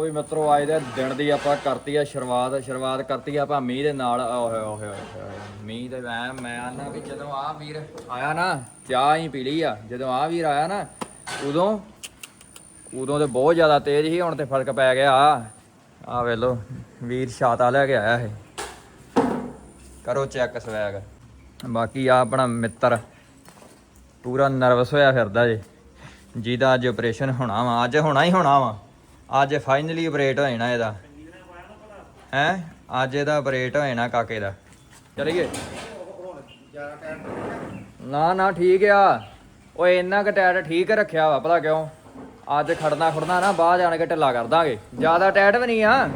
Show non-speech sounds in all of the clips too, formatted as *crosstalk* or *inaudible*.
ਲਓ ਵੀ ਮਿੱਤਰੋ ਅੱਜ ਦੇ ਦਿਨ ਦੀ ਆਪਾਂ ਕਰਤੀ ਆ ਸ਼ੁਰੂਆਤ ਸ਼ੁਰੂਆਤ ਕਰਤੀ ਆ ਆਪਾਂ ਮੀਂਹ ਦੇ ਨਾਲ। ਓਏ ਓਏ ਓਏ ਮੀਂਹ ਦੇ ਮੈਂ ਮੈਂ ਆਨਾ ਵੀ ਜਦੋਂ ਆ ਵੀਰ ਆਇਆ ਨਾ, ਚਾਹ ਹੀ ਪੀ ਲਈ ਆ, ਜਦੋਂ ਆ ਵੀਰ ਆਇਆ ਨਾ, ਉਦੋਂ ਉਦੋਂ ਤੇ ਬਹੁਤ ਜ਼ਿਆਦਾ ਤੇਜ਼ ਸੀ, ਹੁਣ ਤੇ ਫ਼ਰਕ ਪੈ ਗਿਆ। ਆ ਵੇ ਲੋ ਵੀਰ ਛਾਤਾ ਲੈ ਕੇ ਆਇਆ ਇਹ। ਕਰੋ ਚੈੱਕ ਸਵੈਗ ਬਾਕੀ ਆ ਆਪਣਾ ਮਿੱਤਰ, ਪੂਰਾ ਨਰਵਸ ਹੋਇਆ ਫਿਰਦਾ ਜੇ। ਜਿਹਦਾ ਅੱਜ ਆਪਰੇਸ਼ਨ ਹੋਣਾ ਵਾ, ਅੱਜ ਹੋਣਾ ਹੀ ਹੋਣਾ ਵਾ। ਅੱਜ ਫਾਈਨਲੀ ਆਪਰੇਟ ਹੋ ਜਾਣਾ ਇਹਦਾ। ਹੈ? ਅੱਜ ਇਹਦਾ ਆਪਰੇਟ ਹੋ ਜਾਣਾ ਕਾਕੇ ਦਾ। ਚਲੀਏ। ਨਾ ਨਾ, ਠੀਕ ਆ। ਓਏ, ਇੰਨਾ ਕੁ ਟਾਇਰ ਠੀਕ ਰੱਖਿਆ ਵਾ ਪਤਾ ਕਿਉਂ? ਅੱਜ ਖੜਨਾ ਖੜਨਾ ਨਾ, ਬਾਹਰ ਜਾਣ ਕੇ ਢਿੱਲਾ ਕਰ ਦਾਂਗੇ। ਜ਼ਿਆਦਾ ਟਾਇਟ ਵੀ ਨਹੀਂ ਆ।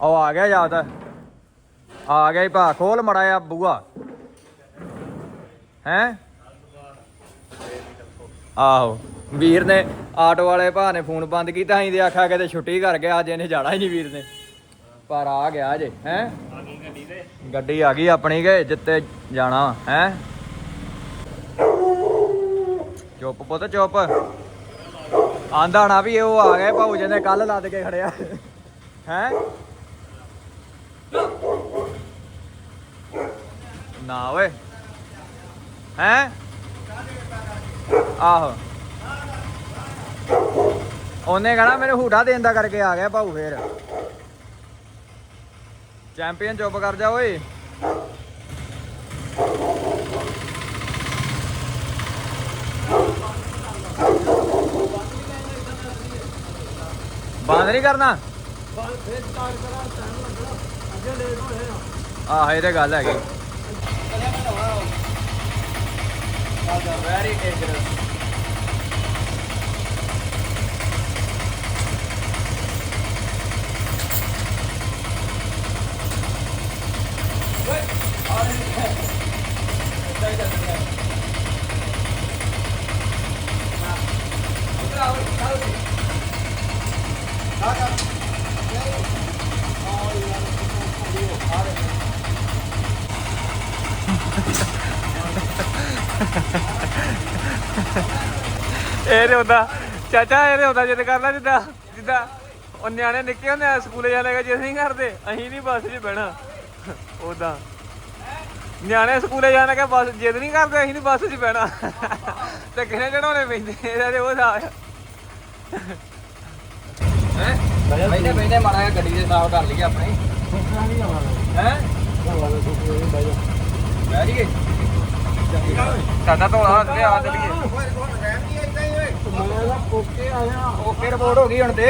ਉਹ ਆ ਗਿਆ ਯਾਦ। ਆ ਗਿਆ ਹੀ ਭਾ, ਖੋਲ ਮੜਾ ਆ ਬੂਆ ਹੈ? ਆਹੋ। ਵੀਰ ਨੇ ਆਟੋ ਵਾਲੇ ਭਾ ਨੇ ਫੋਨ ਬੰਦ ਕੀਤਾ, ਅਸੀਂ ਤੇ ਆਖਿਆ ਕਿਤੇ ਛੁੱਟੀ ਕਰ ਗਿਆ, ਅੱਜ ਇਹਨੇ ਜਾਣਾ ਹੀ ਨਹੀਂ ਵੀਰ ਨੇ। ਪਰ ਆ ਗਿਆ ਜੇ ਹੈ? ਗੱਡੀ ਆ ਗਈ ਆਪਣੀ ਕੇ ਜਿੱਤੇ ਜਾਣਾ, ਹੈ? ਚੁੱਪ ਪੁੱਤ, ਚੁੱਪ। ਆਂਦਾ ਨਾ ਵੀ ਉਹ ਆ ਗਏ ਭਾਊ ਜੀ ਨੇ ਕੱਲ ਲੱਦ ਕੇ ਖੜਿਆ। ਹੈ? ਨਾ ਓਏ। ਹੈ? ਆਹੋ। ਉਹਨੇ ਕਹਣਾ ਮੈਨੂੰ ਹੂਟਾ ਦੇਣ ਦਾ ਕਰਕੇ ਆ ਗਿਆ ਭਾਊ ਫੇਰ। ਚੈਂਪੀਅਨ ਚੁੱਪ ਕਰ ਜਾ ਓਏ। ਬੰਦ ਨਹੀਂ ਕਰਨਾ? ਆਹ, ਇਹ ਤੇ ਗੱਲ ਹੈਗੀ। ਵੈਰੀ ਡੇਂਜਰਸ ਇਹ ਤੇ ਹੁੰਦਾ। ਚਾਚਾ, ਇਹ ਤੇ ਹੁੰਦਾ, ਜਿੱਦ ਕਰਦਾ, ਜਿੱਦਾਂ ਜਿੱਦਾਂ ਉਹ ਨਿਆਣੇ ਨਿੱਕੇ ਹੁੰਦੇ ਆ, ਸਕੂਲੇ ਜਾਣੇ ਕਿ ਜਿੱਦ ਨਹੀਂ ਕਰਦੇ, ਅਸੀਂ ਨਹੀਂ ਬੱਸ 'ਚ ਬਹਿਣਾ। ਉਦਾਂ ਨਿਆਣੇ ਸਕੂਲੇ ਜਾਣ ਕੇ ਬੱਸ ਜਿੱਦ ਨਹੀਂ ਕਰਦੇ ਅਸੀਂ ਨਹੀਂ ਬੱਸ 'ਚ ਬਹਿਣਾ। ਤੇ ਕਿਹਨੇ ਚੜਾਉਣੇ ਪੈਂਦੇ? ਇਹਦਾ ਤੇ ਉਹ ਹਿਸਾਬ ਆ। ਹੈ? ਬੈਠੇ ਬੈਠੇ ਮਾੜਾ ਜਿਹਾ ਗੱਡੀ ਦੇ ਸਾਫ਼ ਕਰ ਲਈਏ ਆਪਣੀ। ਹੈ? ਬਹਿ ਜੀਏ ਸਾਡਾ ਧੋਲਾ ਹੱਥ ਚੱਲੀਏ। ਓਕੇ ਰਿਪੋਰਟ ਹੋ ਗਈ ਹੁਣ ਤੇ।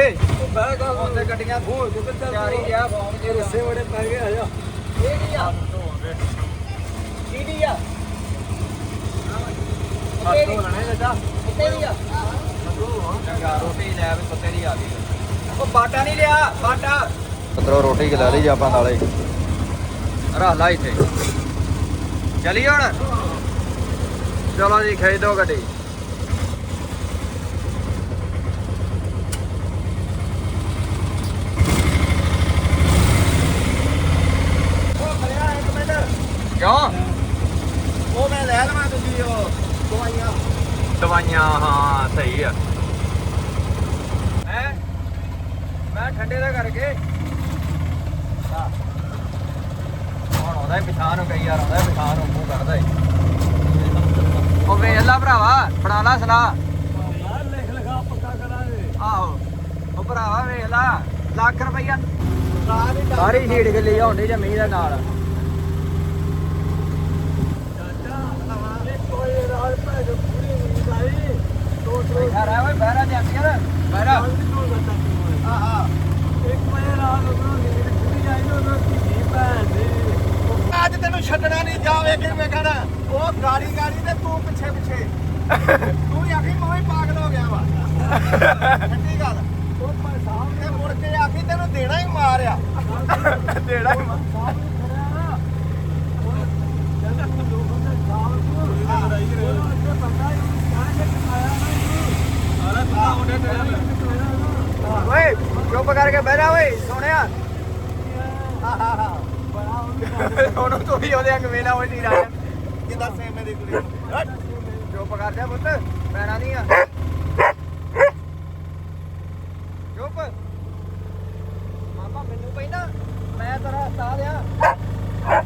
ਬਹਿ ਗਾ ਤੇ ਗੱਡੀਆਂ ਤਿਆਰੀ ਜਿਆ ਫੋਨ ਦੇ ਰਸੇ ਬੜੇ ਪੈ ਗਏ ਆ ਜਾ ਇਹ ਕੀ ਆ ਕੀ ਦੀ ਆ ਹੱਥ ਧੋ ਲੈਣੇ ਚਾਚਾ ਆ ਚੰਗਾ ਰੋਟੀ ਲੈ ਵੀ ਕੁੱਤੇ ਦੀ ਆ ਗਈ ਉਹ ਬਾਟਾ ਨਹੀਂ ਲਿਆ ਬਾਟਾ। ਪਤਰੋ ਰੋਟੀ ਖਿਲਾ ਲਈ ਆਪਾਂ ਨਾਲੇ। ਰੱਖ ਲਾ ਇੱਥੇ। ਚਲੀ ਹੁਣ। ਚਲੋ ਜੀ ਖੇਚ ਦੋ ਗੱਡੀ ਕਿਉਂ ਉਹ ਮੈਂ ਲੈ ਲਵਾਂ ਤੁਸੀਂ ਉਹ ਦਵਾਈਆਂ ਦਵਾਈਆਂ ਹਾਂ ਸਹੀ ਆ ਹੈ ਮੈਂ ਠੰਡੇ ਦਾ ਕਰਕੇ। ਹਾਂ। ਹੁਣ ਆਉਂਦਾ ਹੀ ਪਛਾਣ ਨੂੰ ਕਈ ਯਾਰ ਆਉਂਦਾ ਪਛਾਣ ਨੂੰ ਮੂੰਹ ਕਰਦਾ ਈ ਉਹ ਵੇਖ ਲਾ ਭਰਾਵਾ ਬਣਾ ਲਾ ਸਲਾਹ। ਯਾਰ ਲਿਖ ਲਗਾ ਪੱਕਾ ਕਰਾਂਗੇ ਆਹੋ, ਉਹ ਭਰਾਵਾ ਵੇਖ ਲਾ, ਲੱਖ ਰੁਪਈਆ। ਸਾਰੀ ਸਾਰੀ ਹੀੜ ਕੇ ਲਈ ਆਉਂਦੀ ਜਮੀਨ ਦੇ ਨਾਲ। ਚਾਚਾ ਹਵਾਲੇ ਕੋਈ ਰਾਲ ਪੈ ਜੋ ਪੂਰੀ ਨੀਂਦ ਆਈ ਦੋ ਦੋ ਬੈਠਾ ਰਹਿ ਓਏ, ਬਹਿਰਾ ਜਾਂਦੀ ਯਾਰ, ਬਹਿਰਾ। ਆਹਾ। ਇੱਕ ਵਜੇ ਰਾਤ ਉਧਰੋਂ ਨੀਂਦ ਪੂਰੀ ਆਈ ਨਾ ਉਧਰੋਂ ਕੀ ਭੈਣ ਦੀ। ਅੱਜ ਤੈਨੂੰ ਛੱਡਣਾ ਨਹੀਂ ਜਾਵੇ ਕਿ ਮੈਂ ਕਹਣਾ ਉਹ ਗਾੜੀ ਗਾੜੀ ਤੇ ਤੂੰ ਪਿੱਛੇ ਪਿੱਛੇ। ਤੂੰ ਹੀ ਆਖੀ ਮੈਂ ਪਾਗਲ ਹੋ ਗਿਆ ਵਾ। ਠੰਡੀ ਗੱਲ। ਉਹ ਪਰ ਸਾਹਿਬ ਨੇ ਮੁੜ ਕੇ ਆਖੀ ਤੈਨੂੰ ਦੇਣਾ ਹੀ ਮਾਰਿਆ। ਦੇਣਾ ਹੀ ਓਏ, ਚੁੱਪ ਕਰਕੇ ਬਹਿ ਜਾ ਓਏ, ਸੋਹਣਿਆ। ਉਹਨੂੰ ਤੂੰ ਵੀ ਉਹਦੇ ਅੱਗ ਵੇਲਾ ਹੋਈ ਨਹੀਂ ਰਾਜਾ। ਕਿਦਾਂ ਸੇਮੇ ਦੀ ਕੁੜੀ? ਚੁੱਪ ਕਰ ਜਾ ਪੁੱਤ ਪੈਣਾ ਨਹੀਂ ਆ ਚੁੱਪ ਮਾਮਾ ਮੈਨੂੰ ਪੈਂਦਾ ਮੈਂ ਤੇਰਾ ਉਸਤਾਦ ਆ ਮੈਂ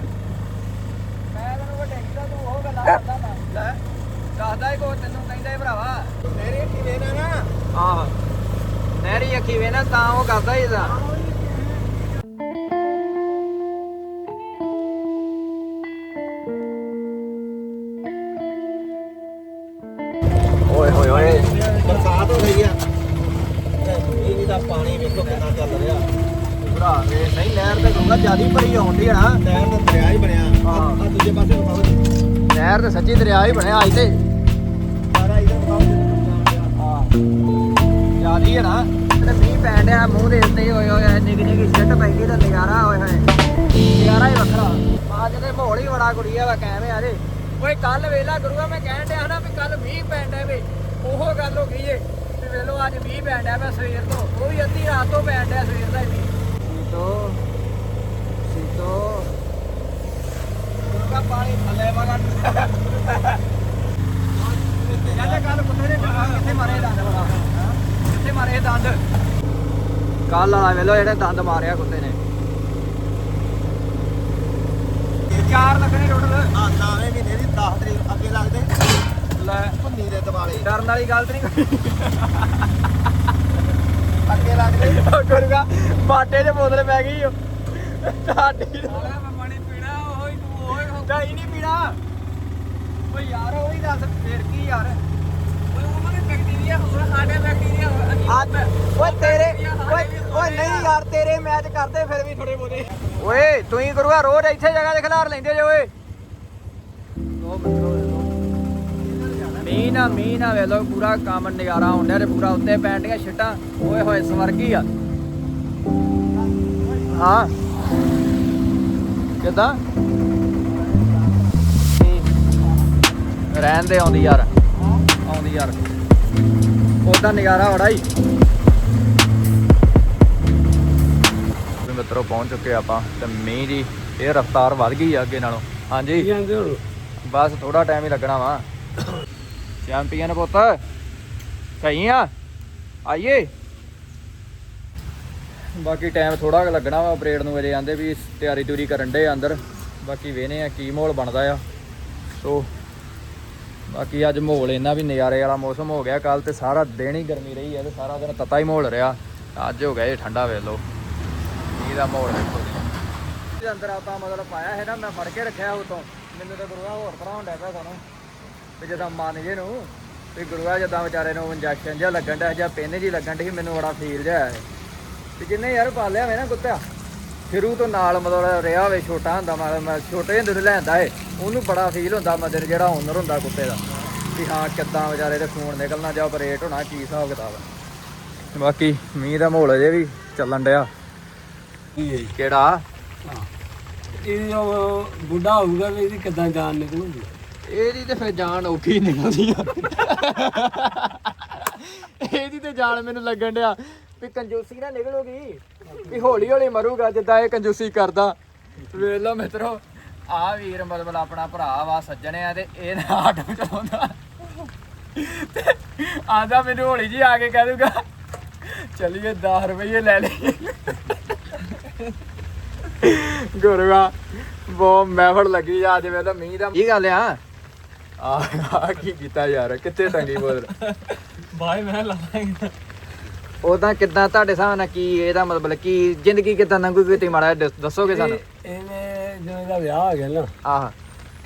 ਤੈਨੂੰ ਵੱਡੇ ਕੀਤਾ ਤੂੰ ਉਹ ਗੱਲਾਂ ਕਰਦਾ ਨਾ ਲੈ ਦੱਸਦਾ ਹੀ ਕੋ ਤੈਨੂੰ ਕਹਿੰਦਾ ਹੀ ਭਰਾਵਾ ਮੇਰੇ ਕੀ ਵੇਨਾ ਨਾ ਆਹ ਨਹਿਰੀ ਅੱਖੀ ਵੇ ਨਾ ਤਾਂ ਉਹ ਕਰਦਾ ਹੀ ਤਾਂ ਓਏ ਹੋਏ ਹੋਏ ਬਰਸਾਤ ਹੋ ਰਹੀ ਆ। ਇਹ ਵੀ ਦਾ ਪਾਣੀ ਵੇਖੋ ਕਿੰਨਾ ਚੱਲ ਰਿਹਾ। ਭਰਾ ਵੇ ਨਹੀਂ ਨਹਿਰ ਤੇ ਗੰਗਾ ਜਿਆਦੀ ਭਰੀ ਆਉਂਦੀ ਆ ਨਾ। ਨਹਿਰ ਦਰਿਆ ਹੀ ਬਣਿਆ। ਹਾਂ। ਆ ਦੂਜੇ ਪਾਸੇ ਵਿਖਾਓ ਜੀ। ਨਹਿਰ ਤੇ ਸੱਚੀ ਦਰਿਆ ਹੀ ਬਣਿਆ ਅੱਜ ਤੇ। ਸਾਰਾ ਇਧਰ ਵਿਖਾਓ ਜੀ। ਹਾਂ। ਜਿਆਦੀ ਹੈ ਨਾ। ਤੇ ਮੀਂਹ ਪੈਣ ਡਿਆ, ਮੂੰਹ ਦੇ ਉੱਤੇ ਹੋਏ ਹੋਏ ਨਿੱਕੀ ਨਿੱਕੀ ਛਿੱਟ ਪੈਂਦੀ ਤੇ ਨਜ਼ਾਰਾ ਹੋਏ ਹੋਏ। ਨਜ਼ਾਰਾ ਹੀ ਵੱਖਰਾ। ਅੱਜ ਤੇ ਮਾਹੌਲ ਹੀ ਬੜਾ ਕੁੜੀਆ ਵਾ, ਕੈਵੇਂ ਆ ਜੇ। ਓਏ ਕੱਲ ਵੇਲਾ ਗੁਰੂਆ, ਮੈਂ ਕਹਿਣ ਡਿਆ ਨਾ ਵੀ ਕੱਲ ਮੀਂਹ ਪੈਣ ਡਿਆ ਵੇ। ਉਹ ਗੱਲ ਹੋ ਗਈ ਏ। ਤੇ ਵੇਲੋ ਅੱਜ ਮੀਂਹ ਪੈਣ ਡਿਆ ਵਾ ਸਵੇਰ ਤੋਂ। ਉਹ ਵੀ ਅੱਧੀ ਰਾਤ ਤੋਂ ਪੈਣ ਡਿਆ ਸਵੇਰ ਦਾ ਹੀ ਸੀਤੋ ਸੀਤੋ। ਗੁਰੂਆ, ਪਾਣੀ ਥੱਲੇ ਵਾਲਾ ਕਹਿੰਦਾ ਕੱਲ ਕੁੱਤੇ ਨੇ ਕਿੱਥੇ ਮਾਰੇ ਦੰਦ ਵਾਲਾ ਕਿੱਥੇ ਮਾਰੇ ਦੰਦ? ਕੱਲ ਵਾਲਾ ਵੇਲੋ ਜਿਹੜੇ ਦੰਦ ਮਾਰਿਆ ਕੁੱਤੇ ਨੇ। ਚਾਰ ਲੱਗਣੇ ਟੋਟਲ ਆ ਨਾਵੇਂ ਮਹੀਨੇ ਦੀ 10 ਤਰੀਕ ਅੱਗੇ ਲੱਗਦੇ। ਲੈ। ਭੁੰਨੀ ਦੇ ਦਿਵਾਲੇ। ਡਰਨ ਵਾਲੀ ਗੱਲ ਤੇ ਨਹੀਂ। ਅੱਗੇ ਲੱਗਦੇ। ਗੁਰੂਗਾ ਬਾਟੇ 'ਚ ਬੋਤਲ ਪੈ ਗਈ ਓ। ਸਾਡੀ ਪਾਣੀ ਪੀਣਾ ਉਹ ਹੀ ਤੂੰ ਉਹ ਹੀ ਚਾਹੀ ਨਹੀਂ ਪੀਣਾ। ਓਏ ਯਾਰ ਉਹੀ ਦੱਸ ਫੇਰ ਕੀ ਯਾਰ। ਓਏ ਉਹਨਾਂ ਦੇ ਬੈਕਟੀਰੀਆ ਹੋਰ ਸਾਡੇ ਬੈਕਟੀਰੀਆ ਅੱਜ ਓਏ ਤੇਰੇ ਨਹੀਂ ਯਾਰ ਤੇਰੇ, ਮੈਚ ਕਰਦੇ ਫਿਰ ਵੀ ਥੋੜੇ ਬੋਦੇ ਓਏ ਤੁਸੀਂ ਗੁਰੂਆ, ਰੋਜ਼ ਇੱਥੇ ਜਗ੍ਹਾ ਤੇ ਖਿਲਾਰ ਲੈਂਦੇ ਜੇ, ਓਏ। ਮੀਂਹ ਨਾ ਮੀਂਹ ਨਾ ਪੂਰਾ ਕੰਮ ਨਜ਼ਾਰਾ ਆਉਂਦਾ ਤੇ ਪੂਰਾ ਉੱਤੇ ਪੈਣ ਦੀਆਂ ਛਿੱਟਾਂ। ਓਏ ਹੋਏ, ਸਵਰਗੀ ਆ। ਹਾਂ। ਕਿਦਾਂ? ਰਹਿਣ ਦੇ, ਆਉਂਦੀ ਯਾਰ। ਆਉਂਦੀ ਯਾਰ। ਉਹਦਾ ਨਜ਼ਾਰਾ ਬੜਾ ਹੀ। ਮਿੱਤਰੋ ਪਹੁੰਚ ਚੁੱਕੇ ਆਪਾਂ ਤੇ ਮੀਂਹ ਦੀ ਇਹ ਰਫ਼ਤਾਰ ਵੱਧ ਗਈ ਆ ਅੱਗੇ ਨਾਲੋਂ। ਹਾਂਜੀ। ਜਾਂਦੇ ਹੁਣ? ਬਸ ਥੋੜਾ ਟਾਈਮ ਹੀ ਲੱਗਣਾ ਵਾ। ਚੈਂਪੀਅਨ ਪੁੱਤ ਸਹੀ ਆ? ਆਈਏ। ਬਾਕੀ ਟਾਈਮ ਥੋੜਾ ਲੱਗਣਾ ਵਾ ਆਪਰੇਟ ਨੂੰ ਅਜੇ ਆਂਦੇ ਵੀ ਤਿਆਰੀ ਤੁਰੀ ਕਰਨ ਦੇ ਅੰਦਰ। ਬਾਕੀ ਵੇਨੇ ਆ ਕੀ ਮਾਹੌਲ ਬਣਦਾ ਆ। ਸੋ ਬਾਕੀ ਅੱਜ ਮਾਹੌਲ ਇੰਨਾ ਵੀ ਨਜ਼ਾਰੇ ਵਾਲਾ ਮੌਸਮ ਹੋ ਗਿਆ ਕੱਲ ਤੇ ਸਾਰਾ ਦਿਨ ਹੀ ਗਰਮੀ ਰਹੀ ਹੈ ਤੇ ਸਾਰਾ ਦਿਨ ਤਤਾ ਹੀ ਮਾਹੌਲ ਰਿਹਾ। ਅੱਜ ਹੋ ਗਿਆ ਇਹ ਠੰਡਾ ਵੇਖ ਲਓ। ਮੀਂਹ ਦਾ ਮਾਹੌਲ ਵੇਖੋ ਜੀ ਅੰਦਰ ਆਪਾਂ ਮਤਲਬ ਪਾਇਆ ਹੈ ਨਾ, ਮੈਂ ਫੜ ਕੇ ਰੱਖਿਆ ਉਤੋਂ। ਮੈਨੂੰ ਤਾਂ ਗੁਰੂਆ ਹੋਰ ਤਰ੍ਹਾਂ ਹੁੰਦਾ ਪਿਆ ਸਾਨੂੰ। ਵੀ ਜਦੋਂ ਮਨ ਜੇ ਨੂੰ, ਵੀ ਗੁਰੂਆ ਜਦਾਂ ਵਿਚਾਰੇ ਨੂੰ ਇੰਜੈਕਸ਼ਨ ਜਿਹਾ ਲੱਗਣ ਡਿਆ ਜਾਂ ਪਿੰਨ ਜੀ ਲੱਗਣ ਡਈ, ਮੈਨੂੰ ਬੜਾ ਫੀਲ ਜਿਹਾ ਹੈ ਤੇ ਜਿੰਨੇ ਯਾਰ ਪਾਲਿਆ ਵੇ ਨਾ ਕੁੱਤਾ ਸ਼ੁਰੂ ਤੋਂ ਨਾਲ ਮਤਲਬ ਰਿਹਾ ਹੋਵੇ ਛੋਟਾ ਹੁੰਦਾ, ਮੈਂ ਛੋਟੇ ਹੁੰਦੇ ਤੋਂ ਲੈਂਦਾ ਏ। ਉਹਨੂੰ ਬੜਾ ਫੀਲ ਹੁੰਦਾ ਮਦਰ ਜਿਹੜਾ ਹੁਨਰ ਹੁੰਦਾ ਕੁੱਤੇ ਦਾ। ਵੀ ਹਾਂ, ਕਿੱਦਾਂ ਵਿਚਾਰੇ ਦੇ ਖੂਨ ਨਿਕਲਣਾ ਜਾਂ ਆਪਰੇਟ ਹੋਣਾ, ਕੀ ਹਿਸਾਬ ਕਿਤਾਬ ਬਾਕੀ ਮੀਂਹ ਦਾ ਮਾਹੌਲ ਅਜੇ ਵੀ ਚੱਲਣ ਡਿਆ। ਕਿਹੜਾ? ਇਹ ਜੋ ਬੁੱਢਾ ਹੋਊਗਾ ਵੀ ਇਹਦੀ ਕਿੱਦਾਂ ਜਾਨ ਨਿਕਲੂਗੀ? ਇਹਦੀ ਤੇ ਫਿਰ ਜਾਨ ਔਖੀ ਨਿਕਲਦੀ ਆ। ਇਹਦੀ ਤੇ ਜਾਨ ਮੈਨੂੰ ਲੱਗਣ ਡਿਆ ਵੀ ਕੰਜੂਸੀ ਨਾ ਨਿਕਲੂਗੀ ਵੀ ਹੌਲੀ ਹੌਲੀ ਮਰੂਗਾ ਜਿੱਦਾਂ ਇਹ ਕੰਜੂਸੀ ਕਰਦਾ। ਵੇਖ ਲਓ ਮਿੱਤਰੋ ਆ ਵੀਰ ਮਤਲਬ ਆਪਣਾ ਭਰਾ ਵਾ ਸੱਜਣ ਆ ਤੇ ਇਹ ਨਾ ਆਟੋ ਚਲਾਉਂਦਾ। ਤੇ ਆਂਦਾ ਮੈਨੂੰ ਹੌਲੀ ਜੀ ਆ ਕੇ ਕਹਿ ਦੂਗਾ ਚਲਿਏ 10 ਰੁਪਏ ਲੈ ਲਈਏ। ਗੁਰੂਆ ਬਹੁਤ ਮਹਿਫਲ ਲੱਗੀ ਆ ਅੱਜ ਵੇਲੇ ਮੀਂਹ ਦਾ ਕੀ ਗੱਲ ਆ? ਆ ਆ ਕੀ ਕੀਤਾ ਯਾਰ ਕਿੱਥੇ ਟੰਗੀ ਬੋਤਲ ਬਾਈ ਮੈਂ ਲਾਵਾਂਗਾ ਉਦਾਂ ਕਿੱਦਾਂ ਤੁਹਾਡੇ ਹਿਸਾਬ ਨਾਲ ਕੀ ਇਹਦਾ ਮਤਲਬ ਕੀ ਜ਼ਿੰਦਗੀ ਕਿੱਦਾਂ ਲੰਘੂਗੀ ਤੁਸੀਂ ਮਾੜਾ ਜਿਹਾ ਦੱਸ- ਦੱਸੋਗੇ ਸਾਨੂੰ? ਇਹਨੇ ਜਦੋਂ ਇਹਦਾ ਵਿਆਹ ਹੋ ਗਿਆ ਨਾ ਆਹ।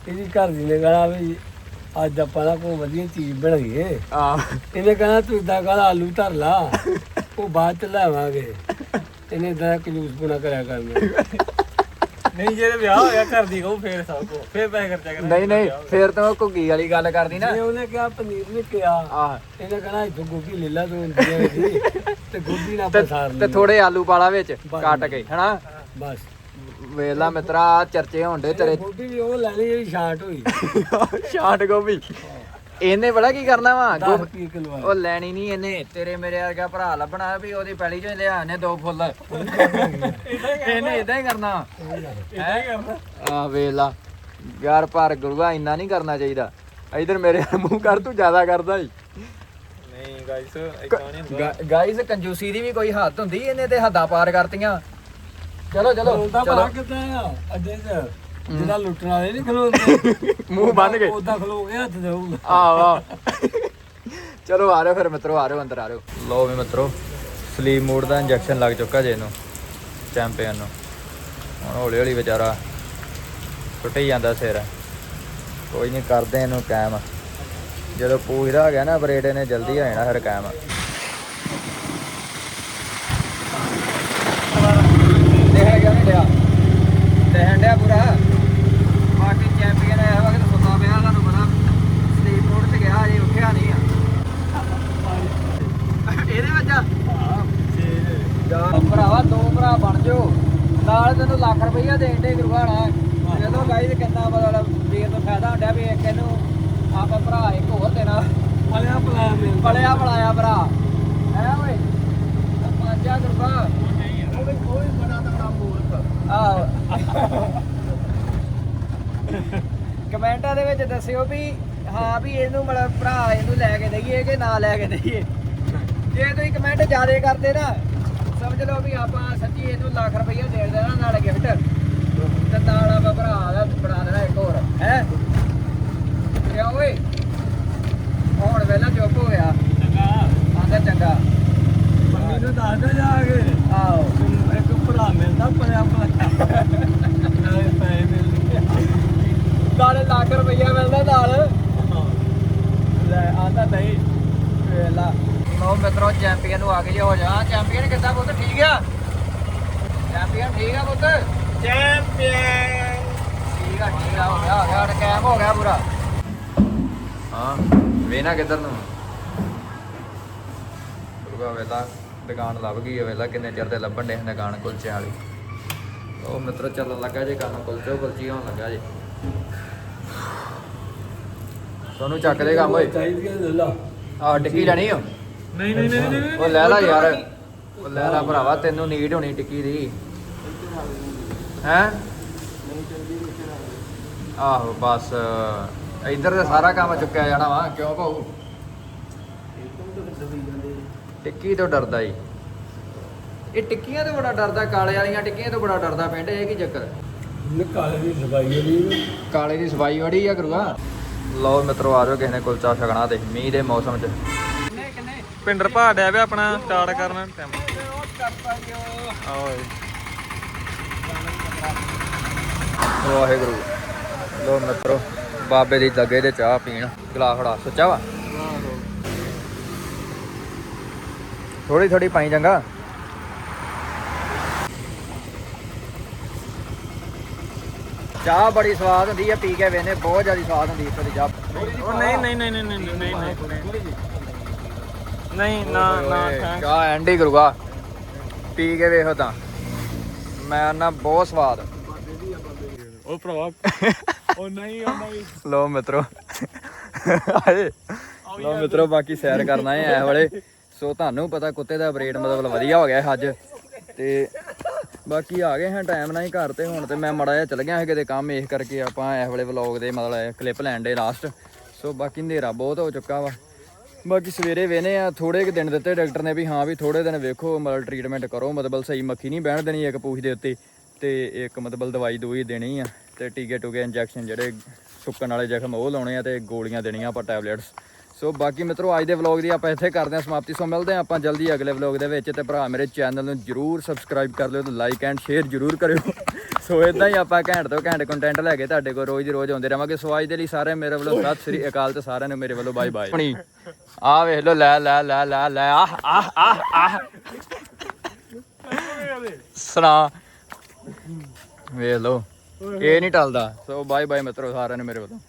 ਇਹਦੀ ਘਰ ਦੀ ਨੇ ਕਹਣਾ ਵੀ ਅੱਜ ਆਪਾਂ ਨਾ ਕੋਈ ਵਧੀਆ ਚੀਜ਼ ਬਣਾਈਏ ਆਹ। ਇਹਨੇ ਕਹਣਾ ਤੂੰ ਇਦਾਂ ਕਰ ਆਲੂ ਧਰ ਲਾ *laughs* ਉਹ ਬਾਅਦ ਚ ਲਾਵਾਂਗੇ ਇਹਨੇ ਇਦਾਂ ਕਲੂਸ ਪੁਣਾ ਕਰਿਆ ਕਰਨਾ ਨਹੀਂ ਜੇ ਵਿਆਹ ਹੋਇਆ ਘਰ ਦੀ ਕਹੂ ਫੇਰ ਸਭ ਕੋ ਫੇਰ ਪੈਸੇ ਖਰਚਾ ਕਰਾਂਗੇ। ਨਹੀਂ ਨਹੀਂ ਫੇਰ ਤਾਂ ਉਹ ਘੁੱਗੀ ਵਾਲੀ ਗੱਲ ਕਰਦੀ ਨਾ। ਜੇ ਉਹਨੇ ਕਿਹਾ ਪਨੀਰ ਵੀ ਕਿਹਾ ਆਹ। ਇਹਨੇ ਕਹਣਾ ਇੱਥੋਂ ਗੋਭੀ ਲੈ ਲਾ ਤੂੰ ਇੰਡੀਆ ਦੀ ਤੇ ਗੋਭੀ ਨਾਲ ਤੇ ਪਸਾਰ ਤੇ ਲਈ ਥੋੜੇ ਆਲੂ ਪਾਲਾ ਵਿੱਚ ਕੱਟ ਕੇ ਹਨਾ? ਬਸ। ਵੇਲਾ ਮਿੱਤਰਾ ਚਰਚੇ ਹੁੰਦੇ ਤੇਰੇ। ਗੋਭੀ ਵੀ ਉਹ ਲੈਣੀ ਜਿਹੜੀ ਸ਼ਾਰਟ ਹੋਈ। ਸ਼ਾਟ ਗੋਭੀ। ਇਹਨੇ ਬੜਾ ਕੀ ਕਰਨਾ ਵਾ? 10 ਗੋ- ਰੁਪਏ ਕਿਲੋ ਆ। ਉਹ ਲੈਣੀ ਨਹੀਂ ਇਹਨੇ ਤੇਰੇ ਮੇਰੇ ਵਰਗਾ ਭਰਾ ਲੱਭਣਾ ਵੀ ਉਹਦੀ ਪੈਲੀ ਚੋਂ ਲਿਆ ਨੇ ਦੋ ਫੁੱਲ। ਇਹਨੇ ਇਦਾਂ ਹੀ ਕਰਨਾ। ਹੈ ਆ ਵੇਲਾ ਯਾਰ ਪਰ ਗੁਰੂਆ ਇੰਨਾ ਨਹੀਂ ਕਰਨਾ ਚਾਹੀਦਾ। ਇਧਰ ਮੇਰੇ ਵੱਲ ਮੂੰਹ ਕਰ ਤੂੰ ਜ਼ਿਆਦਾ ਕਰਦਾ ਈ। ਨਹੀਂ ਗਾਇਸ ਇਦਾਂ ਨਹੀਂ ਹੁੰਦਾ। ਗਾਇਸ ਕੰਜੂਸੀ ਦੀ ਵੀ ਕੋਈ ਹੱਦ ਹੁੰਦੀ ਇਹਨੇ ਤੇ ਹੱਦਾਂ ਪਾਰ ਕਰਤੀਆਂ। ਚਲੋ ਚਲੋ ਚਲੋ। ਕਿੱਦਾਂ ਆ? ਅੱਡੇ 'ਚ। ਜਿਹੜਾ ਲੁੱਟਣ ਵਾਲੇ ਨਹੀਂ ਖਲੋਂਦੇ *laughs* ਮੂੰਹ ਬੰਨ ਕੇ। ਉਦਾਂ ਖਲੋ ਕੇ ਹੱਥ ਦੇਊਗਾ। ਆ ਵਾ ਚਲੋ ਆ ਰਹੇ ਫਿਰ ਮਿੱਤਰੋ ਆ ਰਹੇ ਅੰਦਰ ਆ ਰਹੇ ਲੋ ਵੀ ਮਿੱਤਰੋ ਸਲੀਪ ਮੋਡ ਦਾ ਇੰਜੈਕਸ਼ਨ ਲੱਗ ਚੁੱਕਾ ਜੇ ਇਹਨੂੰ ਚੈਂਪੀਅਨ ਨੂੰ। ਹੁਣ ਹੌਲੀ ਹੌਲੀ ਵਿਚਾਰਾ ਟੁੱਟ ਹੀ ਜਾਂਦਾ ਸਿਰ। ਕੋਈ ਨਹੀਂ ਕਰਦੇ ਇਹਨੂੰ ਕਾਇਮ। ਜਦੋਂ ਪੂਰਾ ਹੋ ਗਿਆ ਨਾ ਬਰੇਡੇ ਨੇ ਜਲਦੀ ਆ ਜਾਣਾ ਫਿਰ ਕਾਇਮ। ਦੇਖ ਗਿਆ ਨਹੀਂ ਲਿਆ ਦੇਹਣ ਡਿਆ ਪੂਰਾ? ਚੈਂਪੀਅਨ ਆਇਆ ਵਾ ਕਿ ਸੁੱਤਾ ਪਿਆ ਤੁਹਾਨੂੰ ਪਤਾ ਸਲੀਪ ਮੋਡ 'ਚ ਗਿਆ ਅਜੇ ਉੱਠਿਆ ਨਹੀਂ ਆ। ਇਹਦੇ ਵਿੱਚ ਜਾ ਭਰਾਵਾ ਦੋ ਭਰਾ ਬਣ ਜਾਓ। ਨਾਲ ਤੈਨੂੰ ਲੱਖ ਰੁਪਈਆ ਦੇਣ ਦੇ ਗੁਰੂਆਣਾ ਜਦੋਂ ਗਾਈ ਤੇ ਕਿੰਨਾ ਮਤਲਬ ਵੀਰ ਨੂੰ ਫਾਇਦਾ ਹੁੰਦਾ ਵੀ ਇੱਕ ਇਹਨੂੰ ਆਪਾਂ ਭਰਾ ਇੱਕ ਹੋਰ ਦੇਣਾ। ਪਲਿਆ ਪਲਾਇਆ ਮਿਲ ਪਲਿਆ ਪਲਾਇਆ ਭਰਾ। ਹੈ ਓਏ? ਪੰਜਾ ਗੁਰੂਆ ਉਹ ਉਹ ਵੀ ਬੜਾ ਤਕੜਾ ਮੂਰਖ। ਆਹੋ। ਕਮੈਂਟਾਂ ਦੇ ਵਿੱਚ ਦੱਸਿਓ ਵੀ ਹਾਂ ਵੀ ਇਹਨੂੰ ਮਤਲਬ ਭਰਾ ਇਹਨੂੰ ਲੈ ਕੇ ਦਈਏ ਕਿ ਨਾ ਲੈ ਕੇ ਦਈਏ। ਜੇ ਤੁਸੀਂ ਕਮੈਂਟ ਜ਼ਿਆਦਾ ਕਰਦੇ ਨਾ ਸਮਝ ਲਓ ਵੀ ਆਪਾਂ ਸੱਚੀ ਇਹਨੂੰ ਲੱਖ ਰੁਪਈਆ ਦੇ ਦੇਣਾ ਨਾਲ ਗਿਫਟ ਤੇ ਨਾਲ ਆਪਾਂ ਭਰਾ ਦਾ ਬਣਾ ਦੇਣਾ ਇੱਕ ਹੋਰ ਹੈ? ਕਿਆ ਓਏ ਹੁਣ ਵੇਲਾ ਚੁੱਪ ਹੋ ਗਿਆ। ਚੰਗਾ। ਆਂਦਾ ਚੰਗਾ। ਮੰਮੀ ਨੂੰ ਦੱਸ ਦੇ ਜਾ ਕੇ। ਆਹੋ। ਇੱਕ ਭਰਾ ਮਿਲਦਾ ਪੈਸੇ ਮਿਲਦੇ ਨਾਲ ਲੱਖ ਰੁਪਈਆ ਮਿਲਦਾ ਨਾਲ? ਲੈ ਆਂਦਾ ਨਹੀਂ ਵੇਲਾ। ਲੋ ਮਿੱਤਰੋ ਚੈਂਪੀਅਨ ਨੂੰ ਆ ਕੇ ਜੇ ਹੋ ਜਾ। ਚੈਂਪੀਅਨ ਕਿੱਦਾਂ ਪੁੱਤ? ਠੀਕ ਆ? ਚੈਂਪੀਅਨ ਠੀਕ ਆ ਪੁੱਤ? ਚੈਂਪੀਅਨ। ਠੀਕ ਆ ਠੀਕ ਆ ਹੋ ਗਿਆ ਹੋ ਗਿਆ ਹੁਣ ਕੈਮ ਹੋ ਗਿਆ ਪੂਰਾ। ਹਾਂ ਵੇਨਾ ਕਿੱਧਰ ਨੂੰ। ਦੁਰਗਾ ਵੇਲਾ ਦੁਕਾਨ ਲੱਭ ਗਈ ਹੈ ਵੇਲਾ ਕਿੰਨੇ ਚਿਰ ਤੇ ਲੱਭਣ ਦੇ ਦੁਕਾਨ ਕੁਲਚੇ ਵਾਲੀ। ਉਹ ਮਿੱਤਰੋ ਚੱਲਣ ਲੱਗਾ ਜੇ ਕੰਮ ਕੁਲਚੇ ਕੁਲਚੀ ਹੋਣ ਲੱਗਾ ਜੇ। ਤੁਹਾਨੂੰ ਚੱਕ ਦੇ ਕੰਮ ਓਏ। ਚਾਹੀਦੀ ਹੈ ਲੈ ਲਾ ਆ ਟਿੱਕੀ ਲੈਣੀ ਓ? ਨਹੀਂ ਨਹੀਂ ਨਹੀਂ ਨਹੀਂ ਉਹ ਲੈ ਲੈ ਯਾਰ। ਉਹ ਲੈ ਲੈ ਭਰਾਵਾ ਤੈਨੂੰ ਨੀਡ ਹੋਣੀ ਟਿੱਕੀ ਦੀ। ਹੈ? ਆਹੋ ਬਸ। ਇੱਧਰ ਤੇ ਸਾਰਾ ਕੰਮ ਚੁੱਕਿਆ ਜਾਣਾ ਵਾ ਕਿਉਂ ਭਾਊ? ਟਿੱਕੀ ਤੋਂ ਡਰਦਾ ਈ। ਇਹ ਟਿੱਕੀਆਂ ਤੋਂ ਬੜਾ ਡਰਦਾ ਕਾਲੇ ਵਾਲੀਆਂ ਟਿੱਕੀਆਂ ਤੋਂ ਬੜਾ ਡਰਦਾ ਪਿੰਡ ਇਹ ਕੀ ਚੱਕਰ? ਦੀ ਸਫ਼ਾਈ ਕਾਲੇ ਦੀ ਸਫ਼ਾਈ ਵੜੀ ਆ ਗੁਰੂਆ। ਲਓ ਮਿੱਤਰੋ ਆ ਜਾਓ ਕਿਸੇ ਨੇ ਕੁਲਚਾ ਛਕਣਾ ਤੇ ਮੀਂਹ ਦੇ ਮੌਸਮ 'ਚ। ਪਿੰਡਰ ਪਾ ਡਿਆ ਪਿਆ ਆਪਣਾ ਸਟਾਰਟ ਕਰਨਾ। ਟਾਈਮ ਓਏ। ਵਾਹਿਗੁਰੂ। ਲੋ ਮਿੱਤਰੋ ਬਾਬੇ ਦੀ ਲੱਗੇ ਤੇ ਚਾਹ ਪੀਣ। ਗਲਾਸ ਫੜਾ ਸੱਚਾ ਵਾ? ਥੋੜੀ ਥੋੜੀ ਪਾਈ ਚੰਗਾ। ਚਾਹ ਬੜੀ ਸਵਾਦ ਹੁੰਦੀ ਆ ਪੀ ਕੇ ਵੇਨੇ ਬਹੁਤ ਜ਼ਿਆਦਾ ਸਵਾਦ ਹੁੰਦੀ ਇੱਥੇ ਦੀ ਚਾਹ। ਉਹ ਨਹੀਂ ਨਹੀਂ ਨਹੀਂ ਨਹੀਂ ਨਹੀਂ ਨਹੀਂ ਨਹੀਂ। ਨਹੀਂ ਨਾ ਨਾ ਓਏ, thanks। ਚਾਹ ਐਂਡੀ ਕਰੂਗਾ। ਪੀ ਕੇ ਵੇਖੋ ਤਾਂ। ਮੈਂ ਨਾ ਬਹੁਤ ਸਵਾਦ। ਉਹ ਭਰਾ ਉਹ ਨਹੀਂ ਉਹ ਨਹੀਂ। ਲੋ ਮਿੱਤਰੋ। ਆਏ ਲੋ ਮਿੱਤਰੋ ਬਾਕੀ ਸੈਰ ਕਰਨਾ ਹੈ ਐ ਵਾਲੇ। ਸੋ ਤੁਹਾਨੂੰ ਪਤਾ ਕੁੱਤੇ ਦਾ ਬਰੇਡ ਮਤਲਬ ਵਧੀਆ ਹੋ ਗਿਆ ਹੈ ਅੱਜ। ਤੇ ਬਾਕੀ ਆ ਗਏ ਹਾਂ ਟਾਈਮ ਨਾਲ ਹੀ ਘਰ ਤੇ ਹੁਣ ਤੇ ਮੈਂ ਮੜਾ ਜਿਹਾ ਚਲ ਗਿਆ ਸੀ ਕਿਤੇ ਕੰਮ, ਇਸ ਕਰਕੇ ਆਪਾਂ ਇਸ ਵੇਲੇ ਵਲੌਗ ਦੇ ਮਤਲਬ ਕਲਿੱਪ ਲੈਣ ਦੇ ਲਾਸਟ ਸੋ ਬਾਕੀ ਹਨੇਰਾ ਬਹੁਤ ਹੋ ਚੁੱਕਾ ਵਾ। ਬਾਕੀ ਸਵੇਰੇ ਵੇਨੇ ਆ ਥੋੜੇ ਕੁ ਦਿਨ ਦਿੱਤੇ ਡਾਕਟਰ ਨੇ ਵੀ ਹਾਂ ਵੀ ਥੋੜੇ ਦਿਨ ਵੇਖੋ, ਮਤਲਬ ਟ੍ਰੀਟਮੈਂਟ ਕਰੋ, ਮਤਲਬ ਸਹੀ ਮੱਖੀ ਨਹੀਂ ਬਹਿਣ ਦੇਣੀ ਇੱਕ ਪੂਛ ਦੇ ਉੱਤੇ। ਤੇ ਇੱਕ ਮਤਲਬ ਦਵਾਈ ਦੂਈ ਦੇਣੀ ਆ, ਤੇ ਟੀਕੇ ਟੂਕੇ ਇੰਜੈਕਸ਼ਨ ਜਿਹੜੇ ਸੁੱਕਣ ਵਾਲੇ ਜ਼ਖਮ ਉਹ ਲਾਉਣੇ ਆ ਤੇ ਗੋਲੀਆਂ ਦੇਣੀਆਂ ਆਪਾਂ ਟੈਬਲੇਟਸ ਸੋ ਬਾਕੀ ਮਿੱਤਰੋ ਅੱਜ ਦੇ ਵਲੌਗ ਦੀ ਆਪਾਂ ਇੱਥੇ ਕਰਦੇ ਹਾਂ ਸਮਾਪਤੀ। ਸੋ ਮਿਲਦੇ ਹਾਂ ਆਪਾਂ ਜਲਦੀ ਅਗਲੇ ਵਲੌਗ ਦੇ ਵਿੱਚ ਤੇ ਭਰਾ ਮੇਰੇ ਚੈਨਲ ਨੂੰ ਜਰੂਰ ਸਬਸਕ੍ਰਾਈਬ ਕਰ ਲਿਓ ਤੇ ਲਾਈਕ ਐਂਡ ਸ਼ੇਅਰ ਜਰੂਰ ਕਰਿਓ। ਸੋ ਇਦਾਂ ਹੀ ਆਪਾਂ ਘੈਂਟ ਤੋਂ ਘੈਂਟ ਕੰਟੈਂਟ ਲੈ ਕੇ ਤੁਹਾਡੇ ਕੋਲ ਰੋਜ਼ ਦੀ ਰੋਜ਼ ਆਉਂਦੇ ਰਵਾਂਗੇ। ਸੋ ਅੱਜ ਦੇ ਲਈ ਸਾਰੇ ਮੇਰੇ ਵੱਲੋਂ ਸਤਿ ਸ੍ਰੀ ਅਕਾਲ ਤੇ ਸਾਰਿਆਂ ਨੂੰ ਮੇਰੇ ਵੱਲੋਂ ਬਾਏ ਬਾਏ ਆਪਣੀ ਆ ਵੇਖ ਲਓ ਲੈ ਲੈ ਲੈ ਲੈ ਲੈ ਆਹ ਆਹ ਆਹ ਆਹ। ਸੁਣਾ। ਵੇਖ ਲਓ ਇਹ ਨਹੀਂ ਟਲਦਾ। ਸੋ ਬਾਏ ਬਾਏ ਮਿੱਤਰੋ ਸਾਰਿਆਂ ਨੂੰ ਮੇਰੇ ਵੱਲੋਂ।